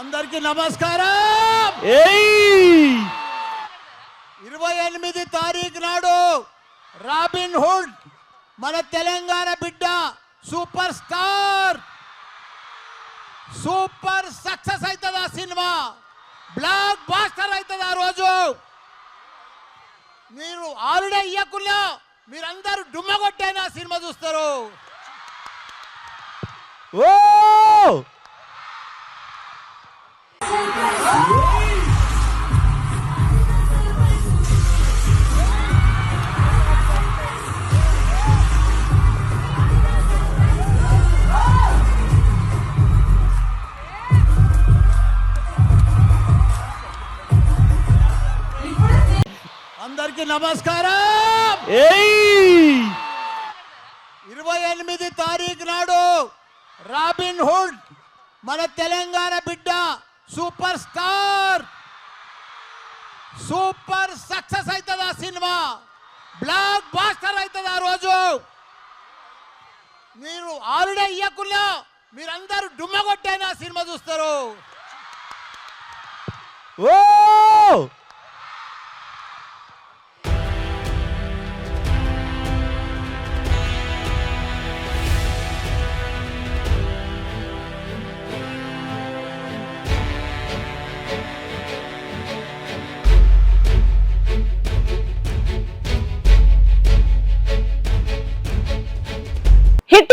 అందరికీ నమస్కారం. ఇరవై ఎనిమిది తారీఖు నాడు రాబిన్ హుడ్ మన తెలంగాణ బిడ్డ సూపర్ స్టార్. సూపర్ సక్సెస్ అవుతుంది ఆ సినిమా? బ్లాక్ బాస్టర్ అవుతుంది ఆ రోజు? మీరు ఆల్రెడీ ఇవ్వకుండా మీరందరూ డుమ్మ కొట్టైనా సినిమా చూస్తారు. ఓ! అందరికీ నమస్కారం. ఇరవై ఎనిమిది తారీఖు నాడు రాబిన్ హుడ్ మన తెలంగాణ బిడ్డ సూపర్ స్టార్. సూపర్ సక్సెస్ అవుతుంది ఆ సినిమా? బ్లాక్ బాస్టర్ అవుతుంది ఆ రోజు? మీరు ఆల్రెడీ ఇవ్వకుండా మీరందరూ డుమ్మ కొట్టైనా సినిమా చూస్తారు. ఓ!